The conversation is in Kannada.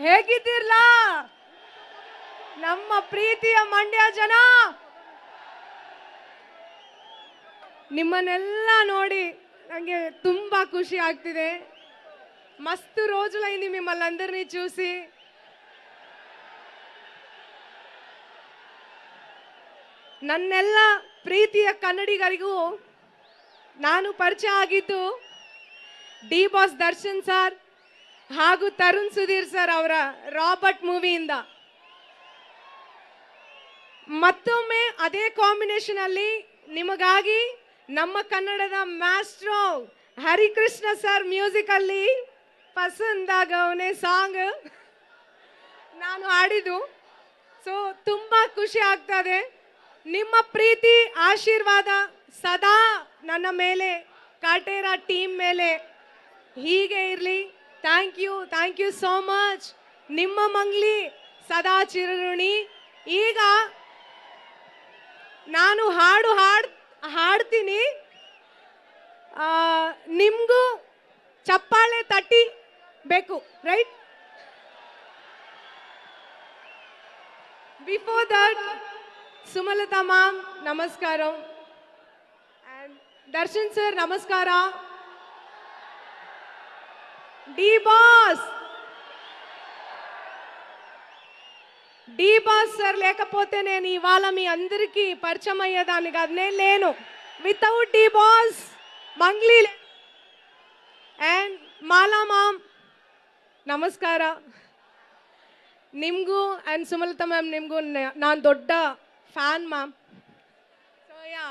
ಹೇಗಿದ್ದೀರ್ಲಾ ನಮ್ಮ ಪ್ರೀತಿಯ ಮಂಡ್ಯ ಜನ ನಿಮ್ಮನ್ನೆಲ್ಲ ನೋಡಿ ನನಗೆ ತುಂಬಾ ಖುಷಿ ಆಗ್ತಿದೆ మస్తు రోజులైంది మిమ్మల్ని అందరినీ చూసి ನನ್ನೆಲ್ಲ ಪ್ರೀತಿಯ ಕನ್ನಡಿಗರಿಗೂ ನಾನು ಪರಿಚಯ ಆಗಿದ್ದು ಡಿ ಬಾಸ್ ದರ್ಶನ್ ಸರ್ ಹಾಗೂ ತರುಣ್ ಸುಧೀರ್ ಸರ್ ಅವರ ರಾಬರ್ಟ್ ಮೂವಿಯಿಂದ. ಮತ್ತೊಮ್ಮೆ ಅದೇ ಕಾಂಬಿನೇಷನ್ ಅಲ್ಲಿ ನಿಮಗಾಗಿ ನಮ್ಮ ಕನ್ನಡದ ಮ್ಯಾಸ್ಟ್ರೋ ಹರಿಕೃಷ್ಣ ಸರ್ ಮ್ಯೂಸಿಕ್ ಅಲ್ಲಿ ಪಸಂದಾಗವನೇ ಸಾಂಗ್ ನಾನು ಹಾಡಿದ್ದು. ಸೊ ತುಂಬಾ ಖುಷಿ ಆಗ್ತದೆ. ನಿಮ್ಮ ಪ್ರೀತಿ, ಆಶೀರ್ವಾದ ಸದಾ ನನ್ನ ಮೇಲೆ, ಕಾಟೇರ ಟೀಮ್ ಮೇಲೆ ಹೀಗೆ ಇರಲಿ. thank you thank you so much ನಿಮ್ಮ ಮಂಗ್ಲಿ ಸದಾ ಚಿರಋಣಿ ಈಗ ನಾನು ಹಾಡು ಹಾಡ್ ಹಾಡ್ತೀನಿ ಆ, ನಿಮ್ಗೂ ಚಪ್ಪಾಳೆ ತಟ್ಟಿ ಬೇಕು right before that Sumalatha ma'am ನಮಸ್ಕಾರ And ದರ್ಶನ್ ಸರ್ ನಮಸ್ಕಾರ D boss D boss sir లేకపోతే నేను ఇవాళ మీ అందరికీ పరిచయం అయ్యేదాన్ని కాదు నేను లేను without D boss Mangli and Mala ma'am ನಮಸ್ಕಾರ ನಿಮಗೂ ಆ್ಯಂಡ್ ಸುಮಲತಾ ಮ್ಯಾಮ್ ನಿಮಗೂ ನಾನು ದೊಡ್ಡ ಫ್ಯಾನ್ ಮ್ಯಾಮ್ ಸೊ ಯಾ